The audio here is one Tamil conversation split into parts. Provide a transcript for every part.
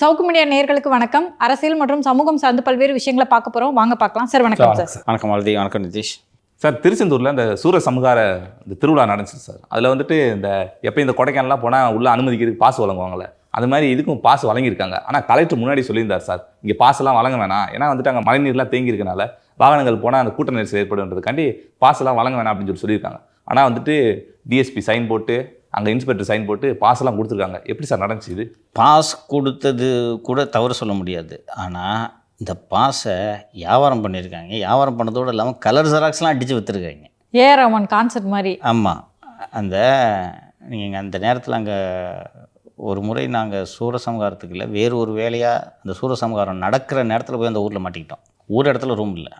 சவுக்கு மீடியா நேயர்களுக்கு வணக்கம். அரசியல் மற்றும் சமூகம் சார்ந்து பல்வேறு விஷயங்களை பார்க்க போறோம். வாங்க பார்க்கலாம். சார் வணக்கம் சார். வணக்கம் மாலதி வணக்கம் நிதிஷ். சார் திருச்செந்தூரில் இந்த சூர சமகார இந்த திருவிழா நடந்துச்சு சார். அதில் வந்துட்டு இந்த எப்போ இந்த கொடைக்கானல்லாம் போனால் உள்ள அனுமதிக்கிறதுக்கு பாஸ் வழங்குவாங்கல்ல. அது மாதிரி இதுக்கும் பாஸ் வழங்கியிருக்காங்க. ஆனால் கலெக்டர் முன்னாடி சொல்லியிருந்தார் சார். இங்கே பாஸ் எல்லாம் வழங்க வேணாம். ஏன்னா வந்துட்டு அங்கே மழைநீர்லாம் தேங்கி இருக்கனால வாகனங்கள் போனால் அந்த கூட்ட நெரிசல் ஏற்படுன்றதுக்காண்டி பாஸ் எல்லாம் வழங்க வேணாம் அப்படின்னு சொல்லி சொல்லியிருக்காங்க. ஆனால் வந்துட்டு டிஎஸ்பி சைன் போட்டு அங்கே இன்ஸ்பெக்டர் சைன் போட்டு பாஸ் எல்லாம் கொடுத்துருக்காங்க. எப்படி சார் நடந்துச்சு இது? பாஸ் கொடுத்தது கூட தவறு சொல்ல முடியாது. ஆனால் இந்த பாஸை வியாபாரம் பண்ணியிருக்காங்க. வியாபாரம் பண்ணதோடு இல்லாமல் கலர் ஜெராக்ஸ்லாம் அடித்து விற்றுருக்காங்க ஏ ரமன் கான்செர்ட் மாதிரி. ஆமாம் அந்த நீங்கள் அந்த நேரத்தில் அங்கே ஒரு முறை நாங்கள் சூரசம்ஹாரத்துக்கு இல்லை வேறு ஒரு வேலையாக அந்த சூரசம்ஹாரம் நடக்கிற நேரத்தில் போய் அந்த ஊரில் மாட்டிக்கிட்டோம். ஊர் இடத்துல ரூம் இல்லை.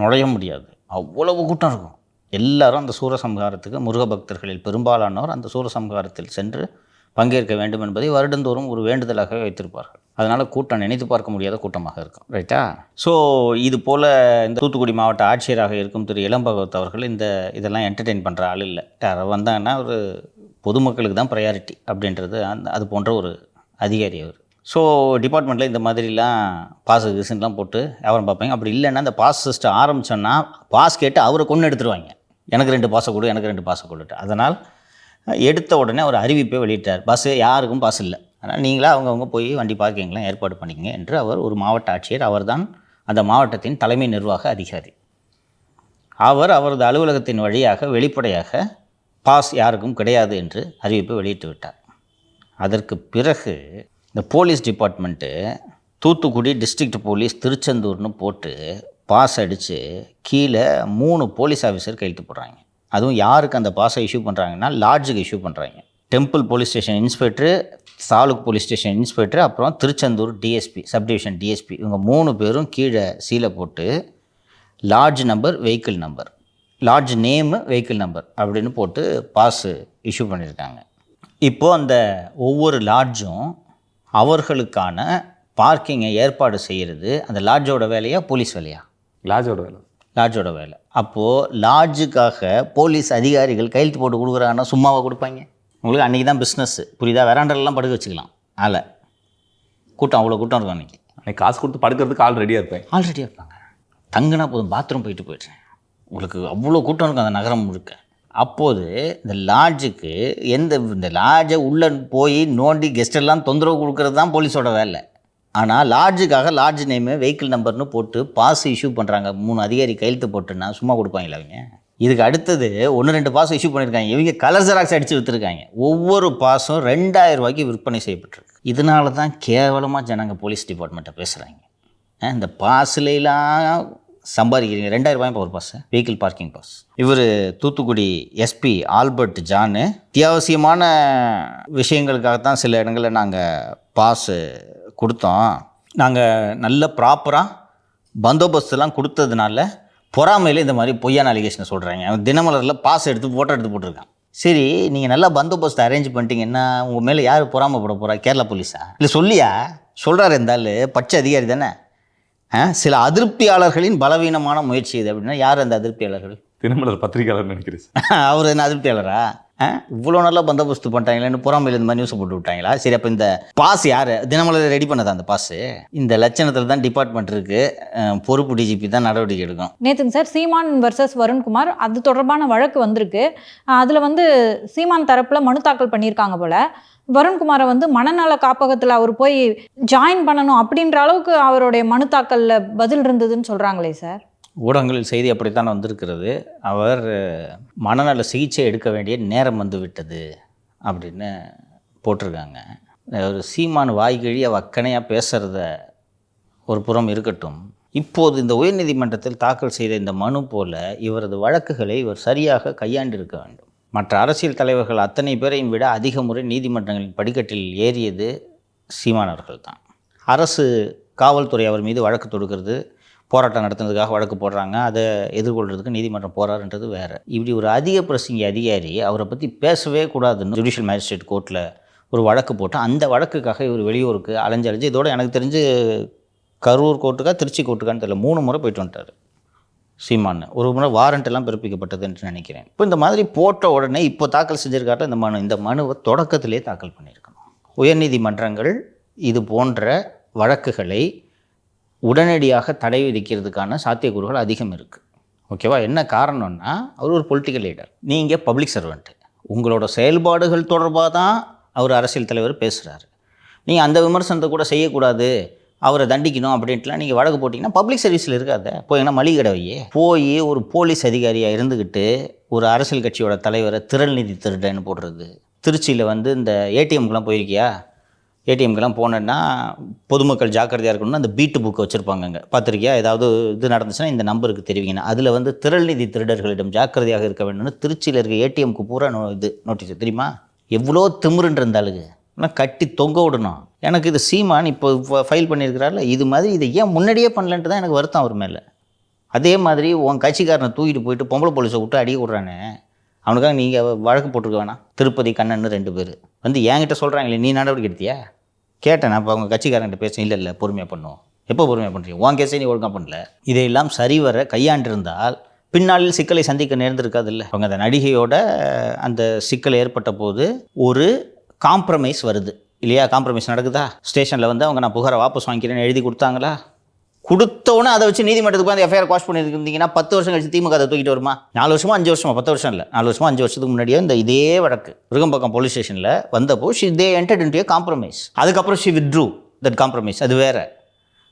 நுழைய முடியாது. அவ்வளவு கூட்டம் இருக்கும். எல்லாரும் அந்த சூரசம்ஹாரத்துக்கு முருக பக்தர்களில் பெரும்பாலானோர் அந்த சூரசம்ஹாரத்தில் சென்று பங்கேற்க வேண்டும் என்பதை வருடந்தோறும் ஒரு வேண்டுதலாக வைத்திருப்பார்கள் அதனால் கூட்டம் நினைத்து பார்க்க முடியாத கூட்டமாக இருக்கும் ரைட்டா ஸோ இது போல் இந்த தூத்துக்குடி மாவட்ட ஆட்சியராக இருக்கும் திரு இளம்பகவத் அவர்கள் இந்த இதெல்லாம் என்டர்டெயின் பண்ணுற ஆள் இல்லை யாராவது வந்தாங்கன்னா ஒரு பொதுமக்களுக்கு தான் ப்ரையாரிட்டி அப்படின்றது அந்த அது போன்ற ஒரு அதிகாரி அவர் ஸோ டிபார்ட்மெண்ட்டில் இந்த மாதிரிலாம் பாஸ் கிசன்லாம் போட்டு வியாபாரம் பார்ப்பாங்க அப்படி இல்லைன்னா அந்த பாஸ் சிஸ்டம் ஆரம்பித்தோன்னா பாஸ் கேட்டு அவரை கொண்டு எடுத்துருவாங்க எனக்கு ரெண்டு பாசை கொடு எனக்கு ரெண்டு பாசை கொடுட்டு அதனால் எடுத்த உடனே ஒரு அறிவிப்பை வெளியிட்டார். பஸ்ஸு யாருக்கும் பாஸ் இல்லை. அதனால் நீங்களா அவங்கவுங்க போய் வண்டி பார்க்கிங்லாம் ஏற்பாடு பண்ணிக்கங்க என்று அவர் ஒரு மாவட்ட ஆட்சியர் அவர்தான் அந்த மாவட்டத்தின் தலைமை நிர்வாக அதிகாரி. அவர் அவரது அலுவலகத்தின் வழியாக வெளிப்படையாக பாஸ் யாருக்கும் கிடையாது என்று அறிவிப்பை வெளியிட்டு விட்டார். அதற்கு பிறகு இந்த police department Thoothukudi district police திருச்செந்தூர்னு போட்டு பாஸ் அடித்து கீழே மூணு போலீஸ் ஆஃபீஸர் கையெழுத்து போடுறாங்க. அதுவும் யாருக்கு அந்த பாஸை இஷ்யூ பண்ணுறாங்கன்னா லாட்ஜுக்கு இஷ்யூ பண்ணுறாங்க temple police station inspector taluk police station inspector அப்புறம் திருச்செந்தூர் டிஎஸ்பி சப்டிவிஷன் டிஎஸ்பி இவங்க மூணு பேரும் கீழே சீலை போட்டு lodge number vehicle number lodge name vehicle number அப்படின்னு போட்டு பாஸு இஷ்யூ பண்ணியிருக்காங்க. இப்போது அந்த ஒவ்வொரு லாட்ஜும் அவர்களுக்கான பார்க்கிங்கை ஏற்பாடு செய்கிறது அந்த லாட்ஜோட வேலையா போலீஸ் வேலையா? லாஜோட வேலை. லாட்ஜோட வேலை. அப்போது லாட்ஜுக்காக போலீஸ் அதிகாரிகள் கையெழுத்து போட்டு கொடுக்குறாங்கன்னா சும்மாவா கொடுப்பாங்க? உங்களுக்கு அன்றைக்கி தான் பிஸ்னஸ் புரியுதா? வெராண்டெல்லாம் படுக்க வச்சுக்கலாம். ஆளை. கூட்டம் அவ்வளோ கூட்டம் இருக்கும் அன்றைக்கி அன்னைக்கு காசு கொடுத்து படுக்கிறதுக்கு ஆள் ரெடியாக இருப்பேன் ஆல்ரெடியாக இருப்பாங்க. தங்குனா போதும். பாத்ரூம் போயிட்டு போயிடுறேன். உங்களுக்கு அவ்வளோ கூட்டம் இருக்கும் அந்த நகரம் முழுக்க. அப்போது இந்த லாட்ஜுக்கு எந்த இந்த லாட்ஜை உள்ளே போய் நோண்டி கெஸ்ட் எல்லாம் தொந்தரவு கொடுக்கறது தான் போலீஸோட வேலை. ஆனால் லாட்ஜுக்காக லாட்ஜ் நேமு வெஹிக்கிள் நம்பர்னு போட்டு பாஸ் இஷ்யூ பண்ணுறாங்க மூணு அதிகாரி கையெழுத்து போட்டுன்னா சும்மா கொடுப்பாங்களா அவங்க இதுக்கு அடுத்தது ஒன்று ரெண்டு பாஸ் இஷ்யூ பண்ணியிருக்காங்க. இவங்க கலர் ஜெராக்ஸ் அடித்து விற்றுருக்காங்க ஒவ்வொரு பாஸும் ரெண்டாயிரம் ரூபாய்க்கு விற்பனை செய்யப்பட்டிருக்கு. இதனால தான் கேவலமாக ஜனங்க போலீஸ் டிபார்ட்மெண்ட்டை பேசுகிறாங்க இந்த பாஸ்லாம் சம்பாதிக்கிறீங்க. ரெண்டாயிரம் ரூபாய் ஒரு பாஸ் வெஹிக்கிள் பார்க்கிங் பாஸ். இவர் தூத்துக்குடி எஸ்பி ஆல்பர்ட் ஜானு. அத்தியாவசியமான விஷயங்களுக்காகத்தான் சில இடங்களில் நாங்கள் பாஸு கொடுத்தோம். நாங்கள் நல்ல ப்ராப்பராக பந்தோபஸ்துலாம் கொடுத்ததுனால பொறாமையில் இந்த மாதிரி பொய்யான அலிகேஷனை சொல்கிறாங்க அவன் தினமலரில் பாஸ் எடுத்து ஃபோட்டோ எடுத்து போட்டிருக்கான். சரி நீங்கள் நல்லா பந்தோபஸ்து அரேஞ்ச் பண்ணிட்டீங்கன்னா உங்கள் மேலே யார் பொறாமைப்பட போகிறா கேரளா போலீஸா இல்லை சொல்லியா? சொல்கிறாரு இருந்தால் பச்சை அதிகாரி தானே? சில அதிருப்தியாளர்களின் பலவீனமான முயற்சி இது அப்படின்னா யார் அந்த அதிருப்தியாளர்கள்? தினமலர் பத்திரிகையாளர் நினைக்கிறேன் அவர் என்ன அதிருப்தியாளரா? இவ்வளோ நல்லா பந்தோபஸ்து பண்ணிட்டாங்களேன்னு புறாமையில் இந்த மாதிரி நியூஸ் போட்டு விட்டாங்களா? சரி அப்போ இந்த பாஸ் யார்? தினமலர் ரெடி பண்ணதா அந்த பாஸ் இந்த லட்சணத்தில் தான் டிபார்ட்மெண்ட் இருக்குது பொறுப்பு டிஜிபி தான் நடவடிக்கை எடுக்கும் நேத்துங்க சார் சீமான் வர்சஸ் வருண்குமார் அது தொடர்பான வழக்கு வந்திருக்கு. அதில் வந்து சீமான் தரப்பில் மனு தாக்கல் பண்ணியிருக்காங்க போல. வருண்குமாரை வந்து மனநல காப்பகத்தில் அவர் போய் ஜாயின் பண்ணணும் அப்படின்ற அளவுக்கு அவருடைய மனு தாக்கல்ல பதில் இருந்ததுன்னு சொல்கிறாங்களே சார். ஊடகங்களில் செய்தி அப்படித்தான் வந்திருக்கிறது. அவர் மனநல சிகிச்சை எடுக்க வேண்டிய நேரம் வந்து விட்டது அப்படின்னு போட்டிருக்காங்க. ஒரு சீமான் வாய்கிழிய வக்கனையாக பேசுகிறத ஒரு புறம் இருக்கட்டும். இப்போது இந்த உயர்நீதிமன்றத்தில் தாக்கல் செய்த இந்த மனு போல இவரது வழக்குகளை இவர் சரியாக கையாண்டிருக்க வேண்டும். மற்ற அரசியல் தலைவர்கள் அத்தனை பேரையும் விட அதிக முறை நீதிமன்றங்களின் படிக்கட்டில் ஏறியது சீமானவர்கள் தான் அரசு காவல்துறை அவர் மீது வழக்கு தொடுக்கிறது. போராட்டம் நடத்துனதுக்காக வழக்கு போடுறாங்க. அதை எதிர்கொள்கிறதுக்கு நீதிமன்றம் போகிறாருன்றது வேறு. இப்படி ஒரு அதிக பிரசங்கி அதிகாரி அவரை பற்றி பேசவே கூடாதுன்னு ஜுடிஷியல் மேஜிஸ்ட்ரேட் கோர்ட்டில் ஒரு வழக்கு போட்டு அந்த வழக்குக்காக இவர் வெளியூருக்கு அலைஞ்சு அலைஞ்சு இதோட எனக்கு தெரிஞ்சு கரூர் கோர்ட்டுக்கா திருச்சி கோர்ட்டுக்கான்னு தெரியல மூணு முறை போயிட்டு வந்துட்டார் சீமான்னு. ஒரு முறை வாரண்ட் எல்லாம் பிறப்பிக்கப்பட்டது என்று நினைக்கிறேன். இப்போ இந்த மாதிரி போட்ட உடனே இப்போ தாக்கல் செஞ்சிருக்காரு இந்த மனு இந்த மனுவை தொடக்கத்திலே தாக்கல் பண்ணியிருக்கணும். உயர்நீதிமன்றங்கள் இது போன்ற வழக்குகளை உடனடியாக தடை விதிக்கிறதுக்கான சாத்தியக்கூறுகள் அதிகம் இருக்குது ஓகேவா என்ன காரணம்னா அவர் ஒரு பொலிட்டிக்கல் லீடர் நீங்கள் பப்ளிக் சர்வெண்ட்டு உங்களோட செயல்பாடுகள் தொடர்பாக தான் அவர் அரசியல் தலைவர் பேசுகிறாரு நீங்கள் அந்த விமர்சனத்தை கூட செய்யக்கூடாது. அவரை தண்டிக்கணும் அப்படின்ட்டுலாம் நீங்கள் வழக்கு போட்டிங்கன்னா பப்ளிக் சர்வீஸில் இருக்காத. போய்னா மளிகை கடவையே போய் ஒரு போலீஸ் அதிகாரியாக இருந்துக்கிட்டு ஒரு அரசியல் கட்சியோட தலைவரை திரள் நிதி திருடன்னு போடுறது. திருச்சியில் வந்து இந்த ஏடிஎம்க்குலாம் போயிருக்கியா? ஏடிஎம்க்கெல்லாம் போனேன்னா பொதுமக்கள் ஜாக்கிரதையாக இருக்கணும்னு அந்த பீட்டு புக்கை வச்சுருப்பாங்க அங்கே. பத்திரிக்கையாக ஏதாவது இது நடந்துச்சுன்னா இந்த நம்பருக்கு தெரிவிங்கன்னா அதில் வந்து திரள் நிதி திருடர்களிடம் ஜாக்கிரதையாக இருக்க வேண்டும்னு திருச்சியில் இருக்க ஏடிஎம்க்கு பூரா நோ இது நோட்டீஸ் தெரியுமா? எவ்வளோ திமிருன்றிருந்தாளுக்கு ஆனால் கட்டி தொங்க விடணும். எனக்கு இது சீமான் இப்போ ஃபைல் பண்ணியிருக்கிறாரில்ல இது மாதிரி இதை ஏன் முன்னாடியே பண்ணலன்ட்டு தான் எனக்கு வருத்தம் அவர் மேலே. அதே மாதிரி உன் கட்சிக்காரனை தூக்கிட்டு போயிட்டு பொம்பளை போலீஸை விட்டு அடிக்க விட்றானே. அவனுக்காக நீங்கள் வழக்கு போட்டிருக்க வேணாம். திருப்பதி கண்ணன்னு ரெண்டு பேர். வந்து என்கிட்ட சொல்கிறாங்களே நீ நடவடிக்கை எடுத்தியா? கேட்டேன் நான் இப்போ அவங்க கட்சிக்காரங்கிட்ட பேச இல்லை இல்லை பொறுமையாக பண்ணுவோம். எப்போ பொறுமையாக பண்ணுறீங்க உன் கேஸே நீ ஒழுங்காக பண்ணல. இதையெல்லாம் சரிவர கையாண்டிருந்தால் பின்னாளில் சிக்கலை சந்திக்க நேர்ந்திருக்காது இல்லை அவங்க அந்த நடிகையோட அந்த சிக்கல் ஏற்பட்ட போது ஒரு காம்ப்ரமைஸ் வருது. இல்லையா? காம்ப்ரமைஸ் நடக்குதா? ஸ்டேஷனில் வந்து அவங்க நான் புகாரை வாபஸ் வாங்கிக்கிறேன்னு எழுதி கொடுத்தாங்களா? கொடுத்தவொன்னே அதை வச்சு நீதிமன்றத்துக்கு வந்து எஃப்ஐஆர் வாஷ் பண்ணியிருந்தீங்கன்னா பத்து வருஷம் கழிச்சு திமுக அதை தூக்கிட்டு வருமா? நாலு வருஷமா அஞ்சு வருஷமா பத்து வருஷம் இல்லை. நாலு வருஷமா அஞ்சு வருஷத்துக்கு முன்னாடியே இந்த இதே வழக்கு விருகம்பாக்கம் போலீஸ் ஸ்டேஷனில் வந்தப்போ she they entered into compromise அதுக்கப்புறம் ஷி வித்ரூ தட் காம்ப்ரமைஸ் அது வேற.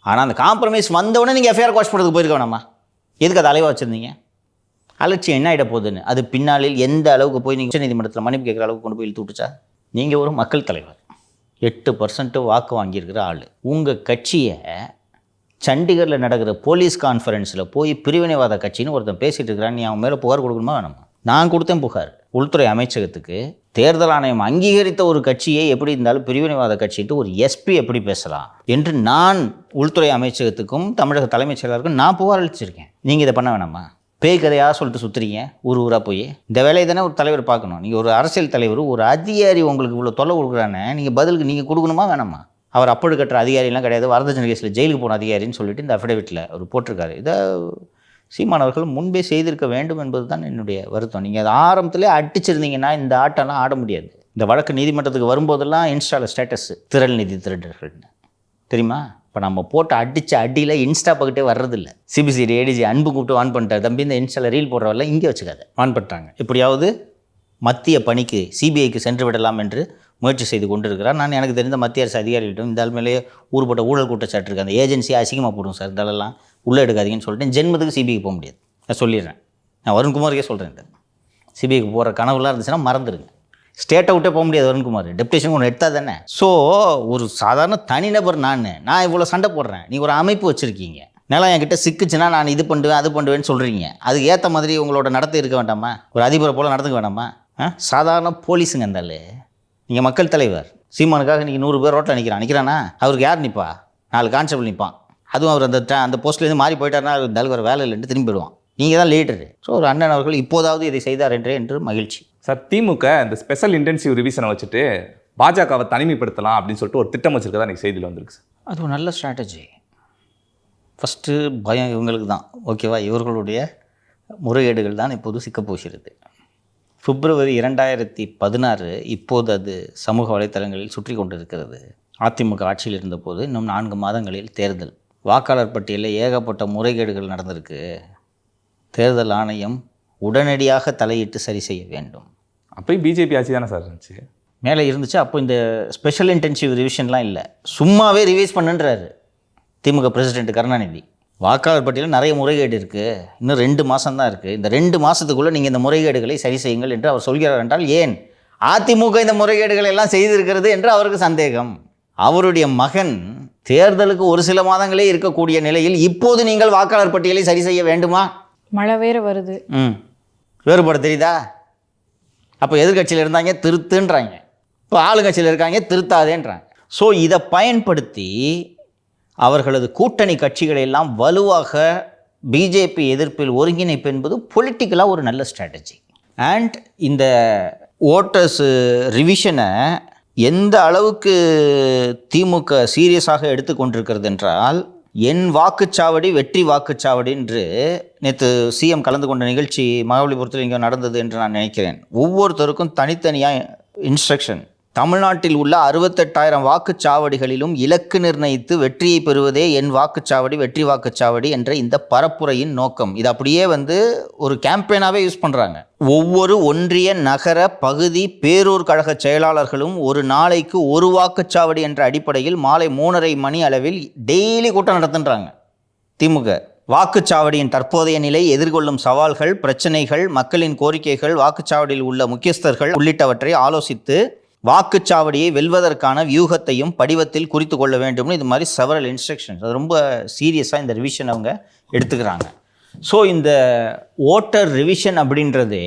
ஆனால் அந்த காம்ப்ரமைஸ் வந்தவொடனே நீங்கள் எஃப்ஐஆர் வாஷ் பண்ணுறதுக்கு போயிருக்க வேணாமா எதுக்கு அதை அலைவாக வச்சுருந்தீங்க? அலட்சியம் என்ன ஆகிட போகுதுன்னு? அது பின்னாளில் எந்த அளவுக்கு போய் நீங்கள் உச்சநீதிமன்றத்தில் மன்னிப்பு கேட்குற அளவுக்கு கொண்டு போய் இழுத்து விட்டுச்சா? நீங்கள் ஒரு மக்கள் தலைவர். எட்டு பர்சன்ட்டு வாக்கு வாங்கியிருக்கிற ஆள். உங்கள் கட்சியை சண்டிகரில் நடக்கிற போலீஸ் கான்ஃபரன்ஸில் போய் பிரிவினைவாத கட்சின்னு ஒருத்தன் பேசிகிட்டு இருக்கிறான். நீ அவன் மேலே புகார் கொடுக்கணுமா வேணாமா? நான் கொடுத்தேன் புகார். உள்துறை அமைச்சகத்துக்கு தேர்தல் ஆணையம் அங்கீகரித்த ஒரு கட்சியை எப்படி இருந்தாலும் பிரிவினைவாத கட்சிட்டு ஒரு எஸ்பி எப்படி பேசலாம் என்று நான் உள்துறை அமைச்சகத்துக்கும் தமிழக தலைமைச் செயலாளருக்கும் நான் புகார் அளிச்சிருக்கேன். நீங்கள் இதை பண்ண வேணாமா? பேய் கதையாக சொல்லிட்டு சுற்றுறீங்க ஊர் ஊராக போய்? இந்த வேலையை தானே ஒரு தலைவர் பார்க்கணும். நீங்கள் ஒரு அரசியல் தலைவர் ஒரு அதிகாரி உங்களுக்கு இவ்வளோ தொல்லை கொடுக்குறானே நீங்கள் பதிலுக்கு நீங்கள் கொடுக்கணுமா வேணாமா? அவர் அப்படி கட்டுற அதிகாரிலாம் கிடையாது. வரதட்சணை கேஸில் ஜெயிலுக்கு போன அதிகாரின்னு சொல்லிட்டு இந்த அஃபிடேவிட்டில் அவர் போட்டிருக்காரு. இதை சீமானவர்கள் முன்பே செய்திருக்க வேண்டும் என்பது தான் என்னுடைய வருத்தம். நீங்கள் அதை ஆரம்பத்திலே அடிச்சிருந்தீங்கன்னா இந்த ஆட்டம்லாம் ஆட முடியாது. இந்த வழக்கு நீதிமன்றத்துக்கு வரும்போதெல்லாம் இன்ஸ்டாவில் ஸ்டேட்டஸ் திரள் நிதி திருடர்கள்னு. தெரியுமா? இப்போ நம்ம போட்டு அடித்த அடியில் இன்ஸ்டா பக்கத்தே வர்றதில்ல. சிபிசிடி ஏடிஜி அன்பு கூப்பிட்டு ஆன் பண்ணிட்டார். தம்பி இந்த இன்ஸ்டாவில் ரீல் போடுறவெல்லாம் இங்கே வச்சுக்காத. ஆன் பண்ணிட்டாங்க. எப்படியாவது மத்திய பணிக்கு சிபிஐக்கு சென்று விடலாம் என்று முயற்சி செய்து கொண்டிருக்கிறார். நான் எனக்கு தெரிந்த மத்திய அரசு அதிகாரிகளிடம் இந்த ஆள் மேலேயே ஊறுபட்ட ஊழல் குற்றச்சாட்டு இருக்குது அந்த ஏஜென்சியை அசிங்கமாக போடும் சார். இதெல்லாம் உள்ளே எடுக்காதீங்கன்னு சொல்லிட்டு ஜென்மத்துக்கு சிபிஐக்கு போக முடியாது. நான் சொல்லிடுறேன். நான் வருண்குமாருக்கே சொல்கிறேன் சிபிஐக்கு போகிற கனவுலாம் இருந்துச்சுன்னா மறந்துடுங்க. ஸ்டேட்டை விட்டே போக முடியாது வருண்குமார். டெப்டேஷன் ஒன்று எடுத்தால் தானே. ஸோ ஒரு சாதாரண தனிநபர் நான். நான் இவ்வளோ சண்டை போடுறேன். நீ ஒரு அமைப்பு வச்சுருக்கீங்க. நிலம் என்கிட்ட சிக்குச்சுன்னா நான் இது பண்ணுவேன் அது பண்ணுவேன்னு சொல்கிறீங்க அதுக்கு ஏற்ற மாதிரி உங்களோட நடத்த இருக்க வேண்டாமா? ஒரு அதிபரை போல் நடந்துக்க வேண்டாமா? சாதாரண போலீஸுங்க இருந்தாலே நீங்கள் மக்கள் தலைவர். சீமானுக்காக நீங்கள் நூறு பேர் ரோட்டில் நிற்கிறான் நிற்கிறானா அவருக்கு யார் நிற்பா நாலு கான்ஸ்டபிள் நிற்பான் அதுவும் அவர் அந்த அந்த போஸ்ட்லேருந்து மாறி போயிட்டாருன்னா அவர் ஆளுக்கு வேறு வேலை இல்லைன்ட்டு திரும்பி போயிடுவான். நீங்கள் தான் லீடரு ஸோ ஒரு அண்ணன் அவர்கள் இப்போதாவது இதை செய்தார் என்றே என்று மகிழ்ச்சி. சார் திமுக இந்த ஸ்பெஷல் இன்டென்சிவ் ரிவிஷனை வச்சுட்டு பாஜகவை தனிமைப்படுத்தலாம் அப்படின்னு சொல்லிட்டு ஒரு திட்டம் வச்சிருக்கதா இன்னைக்கு செய்தியில் வந்திருக்கு சார்? அது ஒரு நல்ல ஸ்ட்ராட்டஜி ஃபஸ்ட்டு பயம் இவங்களுக்கு தான் ஓகேவா இவர்களுடைய முறைகேடுகள் தான் இப்போது போகிறது பிப்ரவரி இரண்டாயிரத்தி பதினாறு இப்போது அது சமூக வலைத்தளங்களில் சுற்றி கொண்டிருக்கிறது. அதிமுக ஆட்சியில் இருந்தபோது இன்னும் நான்கு மாதங்களில் தேர்தல். வாக்காளர் பட்டியலில் ஏகப்பட்ட முறைகேடுகள் நடந்திருக்கு. தேர்தல் ஆணையம் உடனடியாக தலையிட்டு சரி செய்ய வேண்டும். அப்பயும் பிஜேபி ஆட்சி தானே சார் இருந்துச்சு? மேலே இருந்துச்சு அப்போ இந்த ஸ்பெஷல் இன்டென்சிவ் ரிவிஷன்லாம் இல்லை. சும்மாவே ரிவைஸ் பண்ணுன்றாரு. DMK president Karunanidhi. வாக்காளர் பட்டியலில் நிறைய முறைகேடு இருக்குது இன்னும் ரெண்டு மாதம் தான் இருக்குது இந்த ரெண்டு மாதத்துக்குள்ளே நீங்கள் இந்த முறைகேடுகளை சரி செய்யுங்கள் என்று அவர் சொல்கிறார் என்றால் ஏன்? அதிமுக இந்த முறைகேடுகளை எல்லாம் செய்திருக்கிறது என்று அவருக்கு சந்தேகம். அவருடைய மகன் தேர்தலுக்கு ஒரு சில மாதங்களே இருக்கக்கூடிய நிலையில் இப்போது நீங்கள் வாக்காளர் பட்டியலை சரி செய்ய வேண்டுமா? மழை வேற வருது. ம். வேறுபாடு தெரியுதா? அப்போ எதிர்கட்சியில் இருந்தாங்க திருத்துன்றாங்க. இப்போ ஆளுங்கட்சியில் இருக்காங்க திருத்தாதேன்றாங்க. ஸோ இதை பயன்படுத்தி அவர்களது கூட்டணி கட்சிகளை எல்லாம் வலுவாக பிஜேபி எதிர்ப்பில் ஒருங்கிணைப்பு என்பது பொலிட்டிக்கலாக ஒரு நல்ல ஸ்ட்ராட்டஜி அண்ட் இந்த ஓட்டர்ஸ் ரிவிஷனை எந்த அளவுக்கு திமுக சீரியஸாக எடுத்துக்கொண்டிருக்கிறது என்றால் என் வாக்குச்சாவடி வெற்றி வாக்குச்சாவடி என்று நேற்று சிஎம் கலந்து கொண்ட நிகழ்ச்சி மகாபலிபுரத்தில் இங்கே நடந்தது என்று நான் நினைக்கிறேன். ஒவ்வொருத்தருக்கும் தனித்தனியாக இன்ஸ்ட்ரக்ஷன் தமிழ்நாட்டில் உள்ள அறுபத்தெட்டாயிரம் வாக்குச்சாவடிகளிலும் இலக்கு நிர்ணயித்து வெற்றியை பெறுவதே என் வாக்குச்சாவடி வெற்றி வாக்குச்சாவடி என்ற இந்த பரப்புரையின் நோக்கம். இது அப்படியே வந்து ஒரு கேம்பெயினாகவே யூஸ் பண்ணுறாங்க ஒவ்வொரு ஒன்றிய நகர பகுதி பேரூர் கழக செயலாளர்களும் ஒரு நாளைக்கு ஒரு வாக்குச்சாவடி என்ற அடிப்படையில் மாலை மூணரை மணி அளவில் டெய்லி கூட்டம் நடத்துன்றாங்க. திமுக. வாக்குச்சாவடியின் தற்போதைய நிலை எதிர்கொள்ளும் சவால்கள் பிரச்சனைகள் மக்களின் கோரிக்கைகள் வாக்குச்சாவடியில் உள்ள முக்கியஸ்தர்கள் உள்ளிட்டவற்றை ஆலோசித்து வாக்குச்சாவடியை வெல்வதற்கான வியூகத்தையும் படிவத்தில் குறித்து கொள்ள வேண்டும்னு இது மாதிரி செவரல் இன்ஸ்ட்ரக்ஷன்ஸ் அது ரொம்ப சீரியஸாக இந்த ரிவிஷன் அவங்க எடுத்துக்கிறாங்க. ஸோ இந்த ஓட்டர் ரிவிஷன் அப்படின்றதே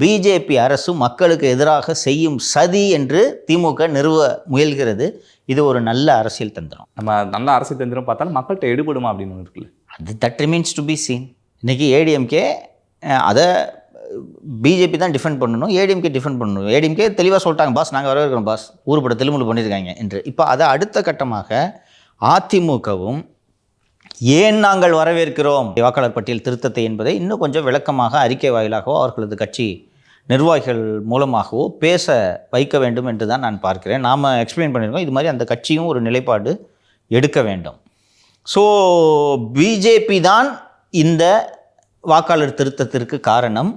பிஜேபி அரசு மக்களுக்கு எதிராக செய்யும் சதி என்று திமுக நிறுவ முயல்கிறது. இது ஒரு நல்ல அரசியல் தந்திரம். நம்ம நல்ல அரசு தந்திரம் பார்த்தாலும் மக்கள்கிட்ட எடுபடுமா அப்படின்னு இருக்குல்ல? அது that remains to be seen இன்றைக்கி ஏடிஎம்கே அதை பிஜேபி தான் டிஃபெண்ட் பண்ணணும் ஏடிஎம்கே டிஃபெண்ட் பண்ணணும். ஏடிஎம்கே தெளிவாக சொல்லிட்டாங்க பாஸ் நாங்கள் வரவேற்கிறோம் பாஸ். ஊருப்பட தெலுங்குல பண்ணியிருக்காங்க என்று. இப்போ அதை அடுத்த கட்டமாக அதிமுகவும் ஏன் நாங்கள் வரவேற்கிறோம்? வாக்காளர் பட்டியல் திருத்தத்தை என்பதை இன்னும் கொஞ்சம் விளக்கமாக அறிக்கை வாயிலாகவோ அவர்களது கட்சி நிர்வாகிகள் மூலமாகவோ பேச வைக்க வேண்டும் என்று தான் நான் பார்க்கிறேன். நாம் எக்ஸ்பிளைன் பண்ணியிருக்கோம் இது மாதிரி அந்த கட்சியும் ஒரு நிலைப்பாடு எடுக்க வேண்டும். ஸோ பிஜேபி தான் இந்த வாக்காளர் திருத்தத்திற்கு காரணம்.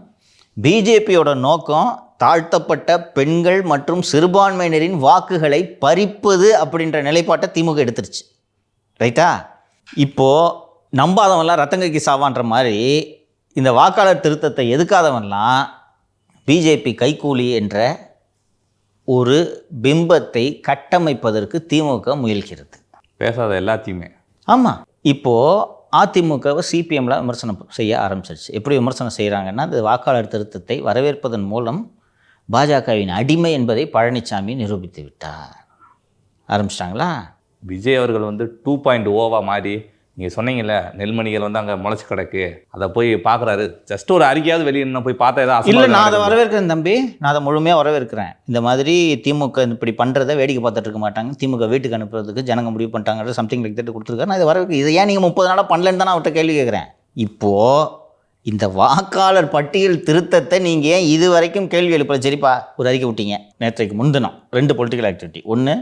பிஜேபியோட நோக்கம் தாழ்த்தப்பட்ட பெண்கள் மற்றும் சிறுபான்மையினரின் வாக்குகளை பறிப்பது அப்படின்ற நிலைப்பாட்டை திமுக எடுத்துருச்சு. ரைட்டா? இப்போது நம்பாதவன்லாம் ரத்தங்கைக்கு சாவான்ற மாதிரி இந்த வாக்காளர் திருத்தத்தை எதுக்காதவன்லாம் பிஜேபி கைக்கூலி என்ற ஒரு பிம்பத்தை கட்டமைப்பதற்கு திமுக முயல்கிறது. பேசாத எல்லாத்தையுமே. ஆமாம் இப்போது அதிமுகவை சிபிஎம்மில் விமர்சனம் செய்ய ஆரம்பிச்சிருச்சு. எப்படி விமர்சனம் செய்கிறாங்கன்னா இந்த வாக்காளர் திருத்தத்தை வரவேற்பதன் மூலம் பாஜகவின் அடிமை என்பதை பழனிசாமி நிரூபித்து விட்டார். ஆரம்பிச்சிட்டாங்களா? விஜய் அவர்கள் வந்து டூ பாயிண்ட் ஓவா மாறி நீங்கள் சொன்னீங்கல்ல நெல்மணிகள் வந்து அங்கே முளைச்சி கிடக்கு. அதை போய் பார்க்குறாரு ஜஸ்ட் ஒரு அறிக்கையாவது வெளியே போய் பார்த்தா ஏதாவது இல்லை நான் அதை. வரவேற்கிறேன் தம்பி. நான் அதை முழுமையாக வரவேற்கிறேன். இந்த மாதிரி திமுக இப்படி பண்ணுறதை வேடிக்கை பார்த்துட்டு இருக்க மாட்டாங்க. திமுக வீட்டுக்கு அனுப்புறதுக்கு ஜனங்க முடிவு பண்ணிட்டாங்க சம்திங் லைக் தட்டு கொடுத்துருக்காரு. நான் இதை வரவேற்க இதை ஏன் நீங்கள் முப்பது நாளாக பண்ணலன்னு தான் நான் அவர்கிட்ட கேள்வி கேட்குறேன் இப்போது இந்த வாக்காளர் பட்டியல் திருத்தத்தை நீங்கள் ஏன் இது வரைக்கும் கேள்வி எழுப்பல? சரிப்பா ஒரு அறிக்கை விட்டீங்க. நேற்றைக்கு முன்தினம் ரெண்டு பொலிட்டிக்கல் ஆக்டிவிட்டி ஒன்று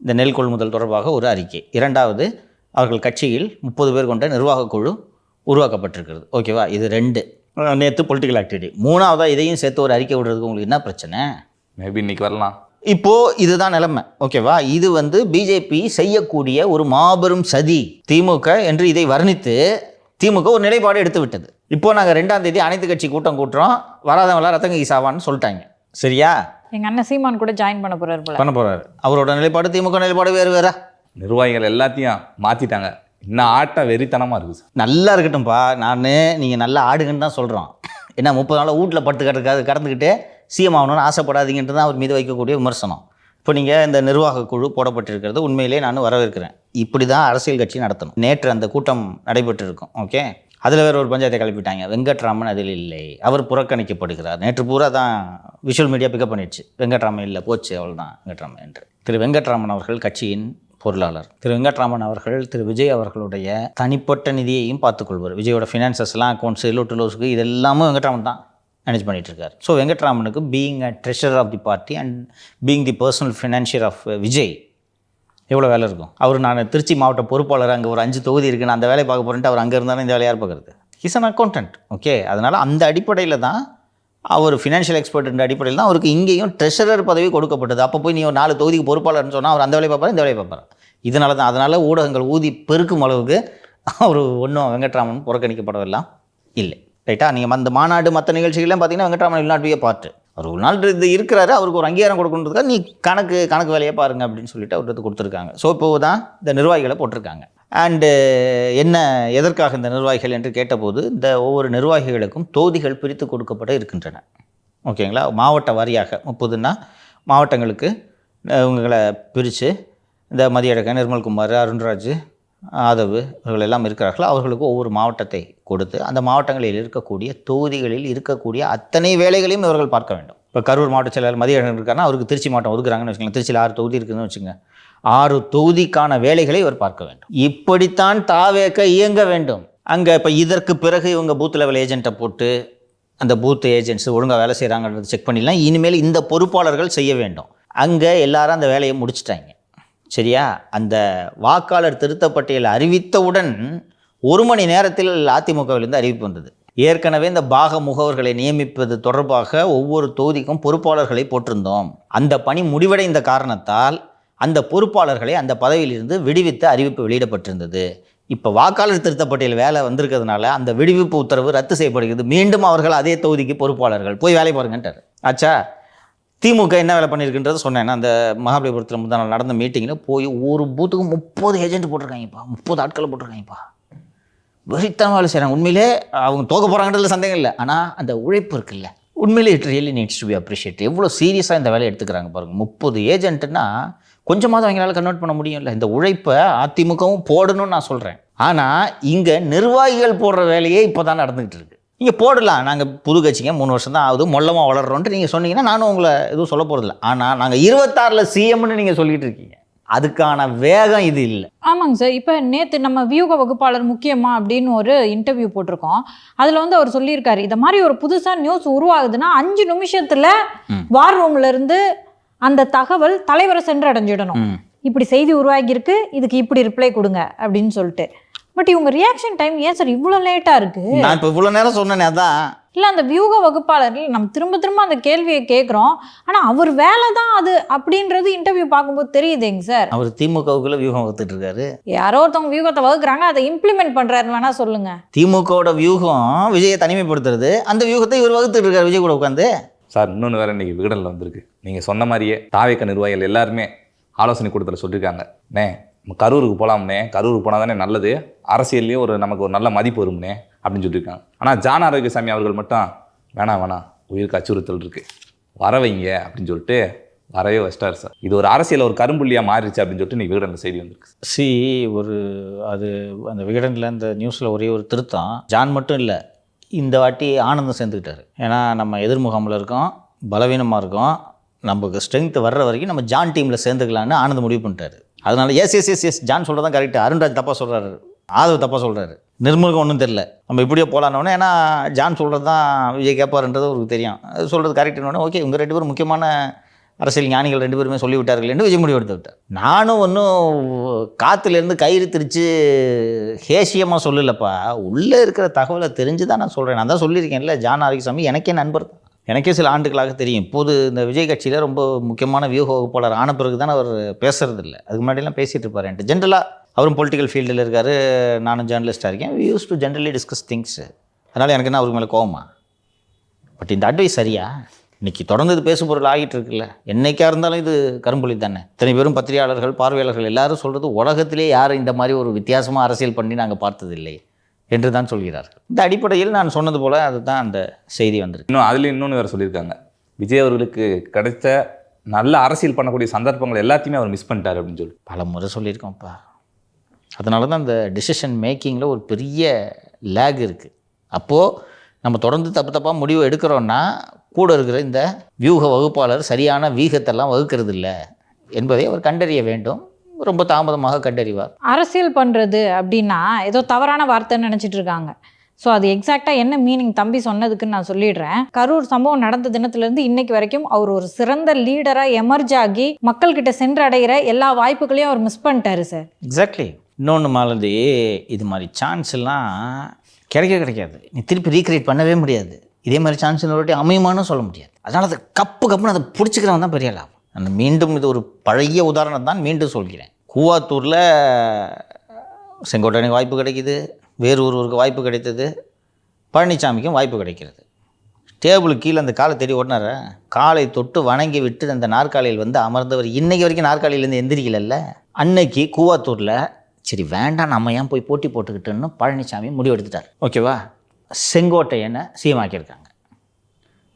இந்த நெல் கொள்முதல் தொடர்பாக ஒரு அறிக்கை. இரண்டாவது அவர்கள் கட்சியில் முப்பது பேர் கொண்ட நிர்வாகக் குழு உருவாக்கப்பட்டிருக்கிறது. ஓகேவா இது ரெண்டு. நேற்று பொலிட்டிக்கல் ஆக்டிவிட்டி மூணாவதாக இதையும் சேர்த்து ஒரு அறிக்கை விடுறதுக்கு உங்களுக்கு என்ன பிரச்சனை? மேபி இன்னைக்கு வரலாம். இப்போது இதுதான் நிலைமை. ஓகேவா இது வந்து பிஜேபி செய்யக்கூடிய ஒரு மாபெரும் சதி. திமுக என்று இதை வர்ணித்து திமுக ஒரு நிலைப்பாடு எடுத்து விட்டது இப்போ நாங்கள் ரெண்டாம் தேதி அனைத்து கட்சி கூட்டம் கூட்டுறோம். வராதவங்களாம் ரத்தங்கி சாவான்னு சொல்லிட்டாங்க. சரியா? எங்க அண்ணன் சீமான் கூட ஜாயின் பண்ண போறாரு போல. பண்ண போகிறாரு அவரோட நிலைப்பாடு திமுக நிலைப்பாடு வேறு வேறா. நிர்வாகிகள் எல்லாத்தையும் மாற்றிட்டாங்க இன்னும் ஆட்டம் வெறித்தனமாக இருக்குது சார். நல்லா இருக்கட்டும்ப்பா நான் நீங்கள் நல்லா ஆடுங்கன்னு தான் சொல்கிறோம் ஏன்னா முப்பது நாள் வீட்டில் படுத்து கிடக்காது கடந்துக்கிட்டு சிஎம் ஆகணும்னு ஆசைப்படாதீங்கன்ட்டு தான் அவர் மீது வைக்கக்கூடிய விமர்சனம். இப்போ நீங்கள் இந்த நிர்வாக குழு போடப்பட்டிருக்கிறது உண்மையிலே நான் வரவேற்கிறேன். இப்படி தான் அரசியல் கட்சி நடத்தணும். நேற்று அந்த கூட்டம் நடைபெற்றிருக்கும் ஓகே? அதில் வேறு ஒரு பஞ்சாயத்தை கிளப்பிட்டாங்க. வெங்கட்ராமன் அதில் இல்லை. அவர் புறக்கணிக்கப்படுகிறார். நேற்று பூரா தான் விஷுவல் மீடியா பிக்கப் பண்ணிடுச்சு. வெங்கட்ராமன் இல்லை போச்சு அவ்வளோதான் வெங்கட்ராமன் என்று. திரு. வெங்கட்ராமன் அவர்கள் கட்சியின் பொருளாளர். திரு வெங்கட்ராமன் அவர்கள் திரு விஜய் அவர்களுடைய தனிப்பட்ட நிதியையும் பார்த்துக்கொள்வார். விஜயோட ஃபினான்சஸ்லாம் அக்கௌண்ட்ஸ் லோட்டு லோஸுக்கு இதெல்லாமும் வெங்கட்ராமன் தான் மேனேஜ் பண்ணிட்டு இருக்காரு. So வெங்கட்ராமனுக்கு being a treasurer of the party and being the personal financier of Vijay எவ்வளோ வேலை இருக்கும்? அவர் நான் திருச்சி மாவட்ட பொறுப்பாளர் அங்கே ஒரு அஞ்சு தொகுதி இருக்கு நான் அந்த வேலையை பார்க்க போகிறேன்ட்டு அவர் அங்கே இருந்தாலும் இந்த வேலையை யார் பார்க்குறது? ஹிஸ் அன் அக்கௌண்டன்ட் ஓகே அதனால் அந்த அடிப்படையில் தான் அவர் ஃபினான்ஷியல் எக்ஸ்பர்ட்ன்ற அடிப்படையில் தான் அவருக்கு இங்கேயும் ட்ரெஷரர் பதவி கொடுக்கப்பட்டது. அப்போ போய் நீ ஒரு நாலு தொகுதிக்கு பொறுப்பாளர்னு சொன்னால் அவர் அந்த வேலையை பார்ப்பார்? இந்த வேலையை பார்ப்பார்? இதனால தான் அதனால் ஊடகங்கள் ஊதி பெருக்கும் அளவுக்கு அவர் ஒன்றும் வெங்கட்ராமன் புறக்கணிக்கப்படவெல்லாம் இல்லை. ரைட்டா? நீங்கள் அந்த மாநாடு மற்ற நிகழ்ச்சிகள்லாம் பார்த்தீங்கன்னா வெங்கட்ராமன் will not அவர் ஒரு நாள் இது இருக்கிறாரு அவருக்கு ஒரு அங்கீகாரம் கொடுக்கணுன்றதுக்காக நீ கணக்கு கணக்கு வேலையை பாருங்க அப்படின்னு சொல்லிட்டு அவர்கிட்ட கொடுத்துருக்காங்க. ஸோ இப்போ தான் இந்த நிர்வாகிகளை போட்டிருக்காங்க. அண்டு uh, என்ன எதற்காக இந்த நிர்வாகிகள் என்று கேட்டபோது இந்த ஒவ்வொரு நிர்வாகிகளுக்கும் தொகுதிகள் பிரித்து கொடுக்கப்பட இருக்கின்றன. ஓகேங்களா? மாவட்ட வாரியாக முப்பதுன்னா மாவட்டங்களுக்கு இவங்களை பிரித்து இந்த மதியழகன் நிர்மல்குமார் அருண்ராஜ் ஆதவு இவர்கள் எல்லாம் இருக்கிறார்கள் அவர்களுக்கு ஒவ்வொரு மாவட்டத்தை கொடுத்து அந்த மாவட்டங்களில் இருக்கக்கூடிய தொகுதிகளில் இருக்கக்கூடிய அத்தனை வேலைகளையும் இவர்கள் பார்க்க வேண்டும். இப்போ கரூர் மாவட்ட செயலாளர் மதியழகன் இருக்காருன்னா அவருக்கு திருச்சி மாவட்டம் ஒதுக்குறாங்கன்னு வச்சுக்கோங்க திருச்சியில் ஆறு தொகுதி இருக்குதுன்னு வச்சுங்க ஆறு தொகுதிக்கான வேலைகளை இவர் பார்க்க வேண்டும். இப்படித்தான் தாவேக்க இயங்க வேண்டும். அங்கே இப்போ இதற்கு பிறகு இவங்க பூத் லெவல் ஏஜென்ட்டை போட்டு அந்த பூத் ஏஜென்ட்ஸ் ஒழுங்காக வேலை செய்கிறாங்கன்றது செக் பண்ணிடலாம். இனிமேல் இந்த பொறுப்பாளர்கள் செய்ய வேண்டும். அங்கே எல்லாரும் அந்த வேலையை முடிச்சிட்டாங்க. சரியா? அந்த வாக்காளர் திருத்த பட்டியல் அறிவித்தவுடன் ஒரு மணி நேரத்தில் அதிமுகவிலிருந்து அறிவிப்பு வந்தது. ஏற்கனவே இந்த பாக முகவர்களை நியமிப்பது தொடர்பாக ஒவ்வொரு தொகுதிக்கும் பொறுப்பாளர்களை போட்டிருந்தோம். அந்த பணி முடிவடைந்த காரணத்தால் அந்த பொறுப்பாளர்களை அந்த பதவியிலிருந்து விடுவித்து அறிவிப்பு வெளியிடப்பட்டிருந்தது. இப்போ வாக்காளர் திருத்த பட்டியல் வேலை வந்திருக்கிறதுனால அந்த விடுவிப்பு உத்தரவு ரத்து செய்யப்படுகிறது. மீண்டும் அவர்கள் அதே தொகுதிக்கு பொறுப்பாளர்கள். போய் வேலை பாருங்கன்ட்டார். ஆச்சா? திமுக என்ன வேலை பண்ணியிருக்குன்றது சொன்னேன். அந்த மகாபலிபுரத்தில் முதல் நாள் நடந்த மீட்டிங்கில் போய் ஒரு பூத்துக்கு முப்பது ஏஜென்ட் போட்டிருக்காங்கப்பா. முப்பது ஆட்களை போட்டிருக்காங்கப்பா. வெறித்தனம் வேலை செய்கிறாங்க உண்மையிலே அவங்க தோக்க போகிறாங்கன்றதுல சந்தேகம் இல்லை. ஆனால் அந்த உழைப்பு இருக்குல்ல. உண்மையிலே it really needs to be appreciate எவ்வளோ சீரியஸாக இந்த வேலையை எடுத்துக்கிறாங்க பாருங்கள் முப்பது ஏஜென்ட்டுன்னா கொஞ்சமாவது அவங்களால கன்வெர்ட் பண்ண முடியும்ல. இந்த உழைப்பை அதிமுகவும் போடணும்னு நான் சொல்கிறேன் ஆனால் இங்கே நிர்வாகிகள் போடுற வேலையே இப்போ தான் நடந்துகிட்டு இருக்கு. நீங்கள் போடலாம். நாங்கள் புது கட்சிங்க மூணு வருஷம் தான் ஆகுது மொல்லமாக வளர்றோன்ட்டு நீங்கள் சொன்னீங்கன்னா நானும் உங்களை எதுவும் சொல்ல போகிறதில்ல ஆனால் நாங்கள் இருபத்தாறில் சிஎம்னு நீங்கள் சொல்லிட்டு இருக்கீங்க. அதுக்கான வேகம் இது இல்லை. ஆமாங்க சார். இப்போ நேற்று நம்ம வியூக வகுப்பாளர் முக்கியமா அப்படின்னு ஒரு இன்டர்வியூ போட்டிருக்கோம். அதில் வந்து அவர் சொல்லியிருக்காரு இந்த மாதிரி ஒரு புதுசாக நியூஸ் உருவாகுதுன்னா அஞ்சு நிமிஷத்தில். வார் ரூம்ல இருந்து அந்த தகவல் தலைவரை சென்று அடைஞ்சிடணும். ம். இப்படி செய்தி உருவாகியிருக்கு இதுக்கு இப்படி ரிப்ளை கொடுங்க அப்படின்னு சொல்லிட்டு. பட் இவங்க ரியாக்ஷன் டைம் ஏன் சார் இவ்வளோ லேட்டாக இருக்கு? நான் இப்போ இவ்வளோ நேரம் சொன்னேனே அதான். இல்லை அந்த வியூக வகுப்பாளர் நம்ம திரும்ப திரும்ப அந்த கேள்வியை கேட்குறோம் ஆனால் அவர் வேலை தான் அது அப்படின்றது இன்டர்வியூ பார்க்கும்போது தெரியுதுங்க சார் அவர் திமுகவுக்குள்ள வியூகம் வகுத்துட்டு இருக்காரு. யாரோ ஒருத்தவங்க வியூகத்தை வகுக்குறாங்க அதை இம்ப்ளிமெண்ட் பண்றாருன்னு வேணா சொல்லுங்க. திமுகவோட வியூகம் விஜயை தனிமைப்படுத்துறது அந்த வியூகத்தை இவர் வகுத்துட்டு இருக்காரு விஜய் கூட உட்காந்து சார் இன்னொன்று வேறு இன்றைக்கி விகடனில் வந்திருக்கு. நீங்கள் சொன்ன மாதிரியே தாவேக்க நிர்வாகிகள் எல்லாருமே ஆலோசனை கூட்டத்தில் சொல்லியிருக்காங்க அண்ணே நம்ம கரூருக்கு போகலாம்னே கரூருக்கு போனால் தானே நல்லது. அரசியல்லையும் ஒரு நமக்கு ஒரு நல்ல மதிப்பு வரும்னே அப்படின்னு சொல்லியிருக்காங்க ஆனால் ஜான் ஆரோக்கியசாமி அவர்கள் மட்டும் வேணாம் வேணாம். உயிருக்கு அச்சுறுத்தல் இருக்குது வர வைங்க அப்படின்னு சொல்லிட்டு வரவே வச்சிட்டார் சார். இது ஒரு அரசியல் ஒரு கரும்புள்ளியாக மாறிடுச்சு அப்படின்னு சொல்லிட்டு நீ விகடனில் செய்தி வந்திருக்கு. சி ஒரு அது அந்த விகடனில் இந்த நியூஸில் ஒரே ஒரு திருத்தம். ஜான் மட்டும் இல்லை இந்த வாட்டி ஆனந்தம் சேர்ந்துக்கிட்டாரு. ஏன்னா நம்ம எதிர்முகாமில் இருக்கோம் பலவீனமாக இருக்கோம். நமக்கு ஸ்ட்ரென்த் வர்ற வரைக்கும் நம்ம ஜான் டீமில் சேர்ந்துக்கலான்னு ஆனந்த் முடிவு பண்ணிட்டாரு. அதனால yes yes yes yes John சொல்கிறது தான் கரெக்ட் அருண்ராஜ் தப்பாக சொல்கிறாரு ஆதவ் தப்பாக சொல்கிறாரு நிர்மலுக்கு ஒன்றும் தெரில நம்ம இப்படியே போகலான்னொன்னே ஏன்னா ஜான் சொல்கிறது தான் விஜய் கேட்பாருன்றது அவருக்கு தெரியும். அது சொல்கிறது கரெக்டுன்னு ஓகே உங்கள் ரெண்டு பேரும் முக்கியமான அரசியல் ஞானிகள் ரெண்டு பேருமே சொல்லிவிட்டார்கள் என்று விஜய் முடிவு எடுத்து விட்டார். நானும் ஒன்றும் காற்றுலேருந்து கயிறு திரித்து ஹேசியமாக சொல்லலப்பா. உள்ளே இருக்கிற தகவலை தெரிஞ்சு தான் நான் சொல்கிறேன் நான் தான் சொல்லியிருக்கேன்ல ஜான் ஆரோக்கியசாமி எனக்கே நண்பர் தான். எனக்கே சில ஆண்டுகளாக தெரியும். இப்போது இந்த விஜய் கட்சியில் ரொம்ப முக்கியமான வியூக வகுப்பாளர் ஆன பிறகு தான் அவர் பேசுறது இல்லை அதுக்கு முன்னாடிலாம் பேசிகிட்டு இருப்பார் என்கிட்ட. ஜென்ரலாக அவரும் பொலிட்டிக்கல் ஃபீல்டில் இருக்கார். நானும் ஜேர்னலிஸ்ட்டாக இருக்கேன். We use to generally discuss things அதனால் எனக்கு என்ன அவருக்கு மேலே கோவமா? பட் இந்த அட்வைஸ் சரியா? இன்னைக்கு தொடர்ந்து இது பேசு பொருள் ஆகிட்டு இருக்குல்ல. என்னைக்கா இருந்தாலும் இது கரும்புலி தானே. இத்தனை பேரும் பத்திரிகையாளர்கள் பார்வையாளர்கள் எல்லாரும் சொல்கிறது உலகத்திலே யாரும் இந்த மாதிரி ஒரு வித்தியாசமாக அரசியல் பண்ணி நாங்கள் பார்த்ததில்லை என்று தான் சொல்கிறார்கள். இந்த அடிப்படையில் நான் சொன்னது போல் அதுதான் அந்த செய்தி வந்திருக்கு. இன்னும் அதுலேயும் இன்னொன்று வேறு சொல்லியிருக்காங்க. விஜய் அவர்களுக்கு கிடைத்த நல்ல அரசியல் பண்ணக்கூடிய சந்தர்ப்பங்கள் எல்லாத்தையுமே அவர் மிஸ் பண்ணிட்டார் அப்படின்னு சொல்லி. பல முறை சொல்லியிருக்கோம்ப்பா அதனால தான் அந்த டிசிஷன் மேக்கிங்கில் ஒரு பெரிய லேக் இருக்குது அப்போது நம்ம தொடர்ந்து தப்பு தப்பாக முடிவு எடுக்கிறோன்னா கூட இருக்கிற இந்த வியூக வகுப்பாளர் சரியான வீகத்தெல்லாம் வகுக்கிறது இல்லை என்பதை அவர் கண்டறிய வேண்டும். ரொம்ப தாமதமாக கண்டறிவார். அரசியல் பண்றது அப்படின்னா ஏதோ தவறான வார்த்தைன்னு நினைச்சிட்டு இருக்காங்க. ஸோ அது எக்ஸாக்டாக என்ன மீனிங் தம்பி சொன்னதுக்குன்னு நான் சொல்லிடுறேன். கரூர் சம்பவம் நடந்த தினத்துலேருந்து இன்னைக்கு வரைக்கும் அவர் ஒரு சிறந்த லீடராக எமர்ஜ் ஆகி மக்கள்கிட்ட சென்றடைகிற எல்லா வாய்ப்புகளையும் அவர் மிஸ் பண்ணிட்டாரு சார் எக்ஸாக்ட்லி இன்னொன்று மாலதி இது மாதிரி சான்ஸ் எல்லாம் கிடைக்க கிடைக்காது. நீ திருப்பி ரீக்ரியேட் பண்ணவே முடியாது. இதே மாதிரி சான்ஸ் இன்னொரு வாட்டி அமையுமான்னு சொல்ல முடியாது. அதனால் அது கப்பு கப்புன்னு அதை பிடிச்சிக்கிறவன் தான் பெரிய லாபம் அந்த மீண்டும் இது ஒரு பழைய உதாரணம் தான் மீண்டும் சொல்கிறேன். கூவாத்தூரில் செங்கோட்டனுக்கு வாய்ப்பு கிடைக்குது. வேறு ஒருவருக்கு வாய்ப்பு கிடைத்தது. பழனிசாமிக்கும் வாய்ப்பு கிடைக்கிறது. டேபிளுக்கு கீழே அந்த காலை தேடி ஓட்டினார? காலை தொட்டு வணங்கி விட்டு அந்த நாற்காலியில் வந்து அமர்ந்தவர் இன்றைக்கி வரைக்கும் நாற்காலியிலேருந்து எந்திரிக்கலல்ல. அன்னைக்கு கூவாத்தூரில் சரி வேண்டாம் நம்ம ஏன் போய் போட்டி போட்டுக்கிட்டோன்னு பழனிசாமி முடிவெடுத்துட்டார். ஓகேவா? செங்கோட்டையனை சீமாக்கியிருக்காங்க.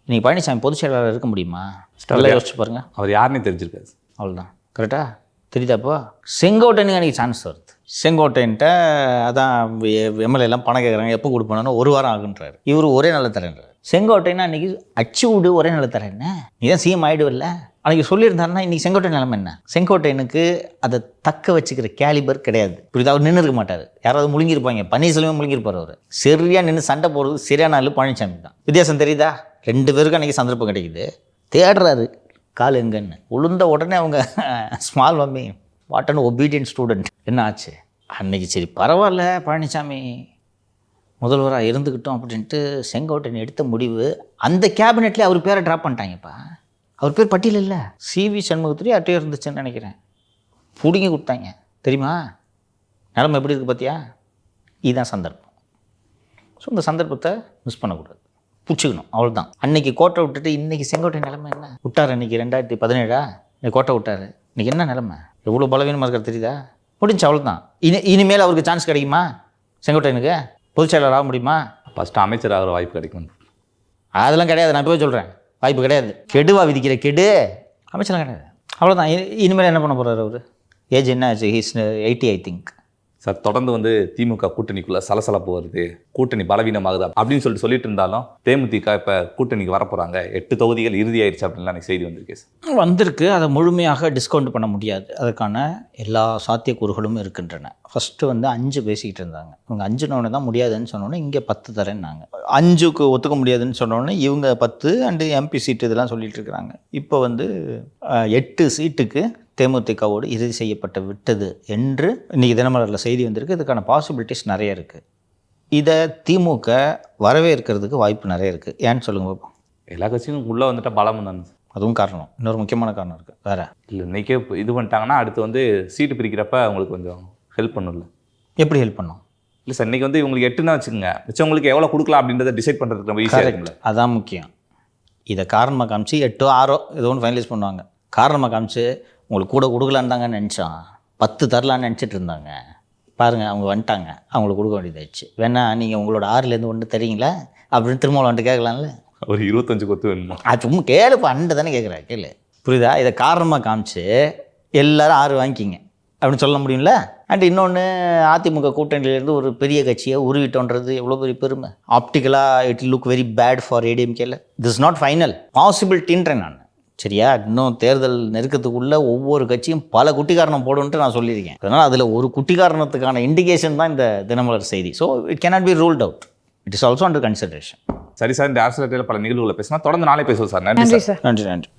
இன்னைக்கு பழனிசாமி பொதுச் செயலாளர் இருக்க முடியுமா? நல்லா யோசிச்சு பாருங்க. அவர் யாருன்னே தெரிஞ்சிருக்காரு அவ்வளோதான் கரெக்டா? தெரியுதாப்போ? செங்கோட்டையனுக்கு அன்றைக்கி சான்ஸ் வருது. செங்கோட்டையன்ட்ட அதான் எம்எல்ஏ எல்லாம் பணம் கேட்குறாங்க. எப்போ கொடுப்போன்னு ஒரு வாரம் ஆகுன்றாரு. இவர் ஒரே நல்ல தரேன்றார் செங்கோட்டைன்னா அன்றைக்கி அச்சு விடு ஒரே நிலத்தர என்ன? நீ தான் சிஎம் ஆகிடுவில்ல அன்றைக்கி சொல்லியிருந்தாருன்னா இன்றைக்கி செங்கோட்டை நிலமை என்ன? செங்கோட்டையனுக்கு அதை தக்க வச்சுக்கிற கேலிபர் கிடையாது. இப்படி அவர் நின்று இருக்க மாட்டார். யாராவது முழுங்கியிருப்பாங்க. பன்னீர்செல்வம் முழுங்கியிருப்பார் அவர். சரியாக நின்று சண்டை போடுறது சரியான ஆள் பழனிசாமி தான். வித்தியாசம் தெரியுதா? ரெண்டு பேருக்கும் அன்றைக்கி சந்தர்ப்பம் கிடைக்குது. தேடுறாரு. கால் எங்கன்னு. உளுந்த உடனே அவங்க small mummy what an obedient student என்ன ஆச்சு? அன்னைக்கு சரி பரவாயில்ல பழனிசாமி முதல்வராக இருந்துக்கிட்டோம் அப்படின்ட்டு செங்கோட்டையன் எடுத்த முடிவு அந்த கேபினெட்லேயே அவர் பேரை ட்ராப் பண்ணிட்டாங்கப்பா. அவர் பேர் பட்டியல் இல்லை. சிவி சண்முகத்துலேயே அட்டையோ இருந்துச்சுன்னு நினைக்கிறேன். பிடிங்கி கொடுத்தாங்க. தெரியுமா? நிலமை எப்படி இருக்குது பார்த்தியா இதுதான் சந்தர்ப்பம். ஸோ இந்த சந்தர்ப்பத்தை மிஸ் பண்ணக்கூடாது. பிடிச்சிக்கணும். அவ்வளோதான் அன்னைக்கு கோட்டை விட்டுட்டு இன்றைக்கி செங்கோட்டை நிலமை என்ன? விட்டார் அன்றைக்கி ரெண்டாயிரத்தி பதினேழா? இன்னைக்கு கோட்டை விட்டார். இன்றைக்கி என்ன நிலமை? எவ்வளோ பலவீனமாக இருக்கிறது தெரியுதா? முடிஞ்சு அவ்வளோதான் இனி இனிமேல் அவருக்கு சான்ஸ் கிடைக்குமா? செங்கோட்டையனுக்கு? பொதுச் செயலாளர் ஆக முடியுமா? ஃபஸ்ட்டு அமைச்சர் ஆகிற வாய்ப்பு கிடைக்கும். அதெல்லாம் கிடையாது. நான் போய் சொல்கிறேன் வாய்ப்பு கிடையாது. கெடுவா விதிக்கிற கெடு அமைச்சலாம் கிடையாது. அவ்வளோதான் இனிமேல் என்ன பண்ண போகிறாரு அவர்? ஏஜ் என்ன ஆச்சு? He's eighty I think sir தொடர்ந்து வந்து திமுக கூட்டணிக்குள்ளே சலசலப்பு வருது. கூட்டணி பலவீனமாகுது அப்படின்னு சொல்லிட்டு சொல்லிட்டு இருந்தாலும் தேமுதிக இப்போ கூட்டணிக்கு வரப்போகிறாங்க எட்டு தொகுதிகள் இறுதி அப்படின்லாம் எனக்கு செய்தி வந்திருக்கு சார். வந்திருக்கு. அதை முழுமையாக டிஸ்கவுண்ட் பண்ண முடியாது. அதற்கான எல்லா சாத்தியக்கூறுகளும் இருக்கின்றன. ஃபஸ்ட்டு வந்து அஞ்சு பேசிக்கிட்டு இருந்தாங்க. இவங்க அஞ்சுனோடனே தான் முடியாதுன்னு சொன்னோன்னே இங்கே பத்து தரேன்னாங்க. அஞ்சுக்கு ஒத்துக்க முடியாதுன்னு சொன்னோன்னே இவங்க பத்து அண்டு எம்பி சீட்டு இதெல்லாம் சொல்லிட்டு இருக்கிறாங்க. இப்போ வந்து எட்டு சீட்டுக்கு தேமுதிகவோடு இறுதி செய்யப்பட்டு விட்டது என்று இன்றைக்கி தினமலரில் செய்தி வந்திருக்கு. இதுக்கான பாசிபிலிட்டிஸ் நிறைய இருக்குது இதை திமுக வரவேற்கிறதுக்கு வாய்ப்பு நிறைய இருக்குது ஏன்னு சொல்லுங்க பாப்போம். எல்லா கட்சியும் உள்ளே வந்துட்டா பலம் தானே. அதுவும் காரணம். இன்னொரு முக்கியமான காரணம் இருக்குது வேற? இல்லை இன்னைக்கே இப்ப இது பண்ணிட்டாங்கன்னா அடுத்து வந்து சீட்டு பிரிக்கிறப்ப அவங்களுக்கு கொஞ்சம் ஹெல்ப் பண்ணும்ல. எப்படி ஹெல்ப் பண்ணும்? இல்லை சார் இன்னைக்கு வந்து இவங்களுக்கு எட்டுனா வச்சுக்கோங்க. மிச்சவங்களுக்கு எவ்வளோ கொடுக்கலாம் அப்படின்றத டிசைட் பண்ணுறதுக்கு ரொம்ப ஈஸியாக இருக்கும்ல. அதான் முக்கியம். இதை காரணமாக காமிச்சு எட்டோ ஆறோ ஏதோ ஒன்று ஃபைனலைஸ் பண்ணுவாங்க. காரணமாக காமிச்சு உங்களுக்கு கூட கொடுக்கலான்னு தாங்க நினச்சான் பத்து தரலான்னு நினச்சிட்டு இருந்தாங்க பாருங்கள் அவங்க வந்துட்டாங்க. அவங்களுக்கு கொடுக்க வேண்டியதாச்சு வேணா நீங்கள் உங்களோட ஆறுலேருந்து ஒன்று தரீங்களா? அப்படின்னு திரும்ப வந்துட்டு கேட்கலாம்ல. ஒரு இருபத்தஞ்சு கொத்து வேணுமா? அது சும்மா கேளுப்பா அண்டை தானே கேட்குறா கேளு. புரியுதா? இதை காரணமாக காமிச்சு எல்லாரும் ஆறு வாங்கிக்கிங்க. அப்படின்னு சொல்ல முடியும்ல? அண்ட் இன்னொன்று அதிமுக கூட்டணியிலேருந்து ஒரு பெரிய கட்சியை உருவிட்டோன்றது எவ்வளோ பெரிய பெருமை? ஆப்டிக்கலாக it look very bad for ஏடிஎம்கேல this not final பாசிபிலிட்டின்றேன் நான். சரியா? இன்னும் தேர்தல் நெருக்கத்துக்குள்ள ஒவ்வொரு கட்சியும் பல குட்டிக்காரணம் போடுன்ட்டு நான் சொல்லியிருக்கேன். அதனால் அதில் ஒரு குட்டிக்காரணத்துக்கான இண்டிகேஷன் தான் இந்த தினமலர் செய்தி. So it cannot be ruled out it is also under consideration சரி சார் இந்த அரசியல் பல நிகழ்வுகளை பேசினா தொடர்ந்து நாளை பேசுவோம் சார். நன்றி சார். நன்றி நன்றி.